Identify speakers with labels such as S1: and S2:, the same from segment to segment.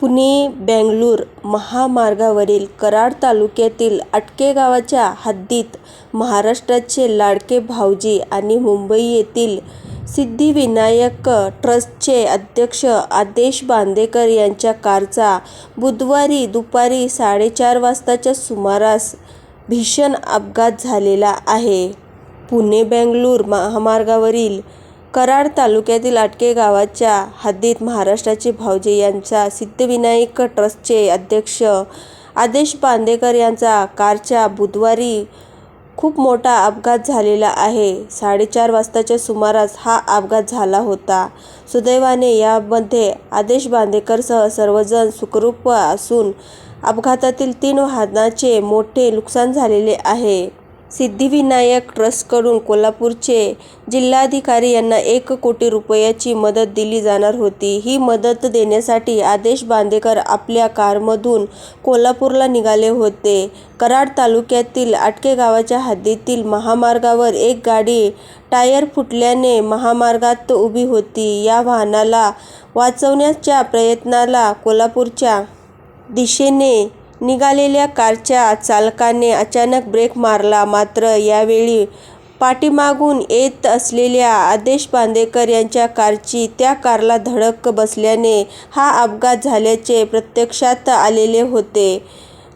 S1: पुणे बेंगलोर महामार्गावरील कराड तालुक्यातील आटके गावाच्या हद्दीत महाराष्ट्राचे लाडके भाऊजी आणि मुंबई येथील सिद्धिविनायक ट्रस्टचे अध्यक्ष आदेश बांदेकर यांच्या कारचा बुधवारी दुपारी साडेचार वाजताच्या सुमारास भीषण अपघात झालेला आहे. पुणे बेंगलोर महामार्गावरील कराड तालुक्यातील आटके गावाच्या हद्दीत महाराष्ट्राचे भाऊजी यांचा सिद्धिविनायक ट्रस्टचे अध्यक्ष आदेश बांदेकर यांचा कारच्या बुधवारी खूप मोठा अपघात झालेला आहे. साडेचार वाजताच्या सुमारास हा अपघात झाला होता. सुदैवाने यामध्ये आदेश बांदेकरसह सर्वजण सुखरूप असून अपघातातील तीन वाहनाचे मोठे नुकसान झालेले आहे. सिद्धिविनायक ट्रस्टकडून कोल्हापूरचे जिल्हाधिकारी यांना एक कोटी रुपयाची मदत दिली जाणार होती. ही मदत देण्यासाठी आदेश बांदेकर आपल्या कारमधून कोल्हापूरला निघाले होते. कराड तालुक्यातील आटके गावाच्या हद्दीतील महामार्गावर एक गाडी टायर फुटल्याने महामार्गात उभी होती. या वाहनाला वाचवण्याच्या प्रयत्नाला कोल्हापूरच्या दिशेने निघालेल्या कारच्या चालकाने अचानक ब्रेक मारला. मात्र यावेळी पाठीमागून येत असलेल्या आदेश बांदेकर यांच्या कारची त्या कारला धडक बसल्याने हा अपघात झाल्याचे प्रत्यक्षात आलेले होते.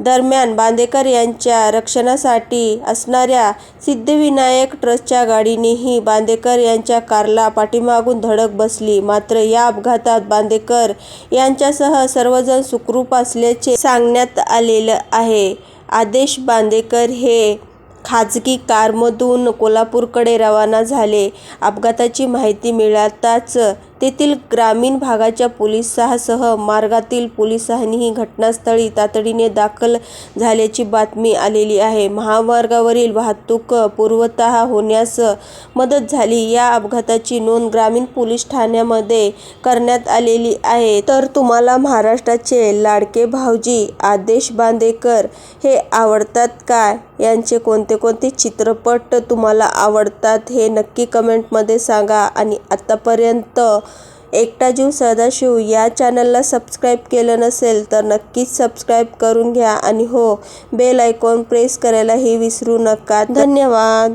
S1: दरम्यान बांदेकर यांच्या रक्षणासाठी असणाऱ्या सिद्धिविनायक ट्रस्टच्या गाडीनेही बांदेकर यांच्या कारला पाठीमागून धडक बसली. मात्र या अपघातात बांदेकर यांच्यासह सर्वजण सुखरूप असल्याचे सांगण्यात आलेलं आहे. आदेश बांदेकर हे खाजगी कारमधून कोल्हापूरकडे रवाना झाले. अपघाताची माहिती मिळताच तेथील ग्रामीण भागाच्या पोलिसांसह मार्गातील पोलिसांनीही घटनास्थळी तातडीने दाखल झाल्याची बातमी आलेली आहे. महामार्गावरील वाहतूक पूर्वतः होण्यास मदत झाली. या अपघाताची नोंद ग्रामीण पोलीस ठाण्यामध्ये करण्यात आलेली आहे. तर तुम्हाला महाराष्ट्राचे लाडके भाऊजी आदेश बांदेकर हे आवडतात का? यांचे कोणते कोणते चित्रपट तुम्हाला आवडतात हे नक्की कमेंटमध्ये सांगा. आणि आत्तापर्यंत एकटा जीव सदाशिव या चॅनलला सबस्क्राईब केलं नसेल तर नक्कीच सबस्क्राईब करून घ्या आणि हो बेल आयकॉन प्रेस करायलाही विसरू नका. धन्यवाद.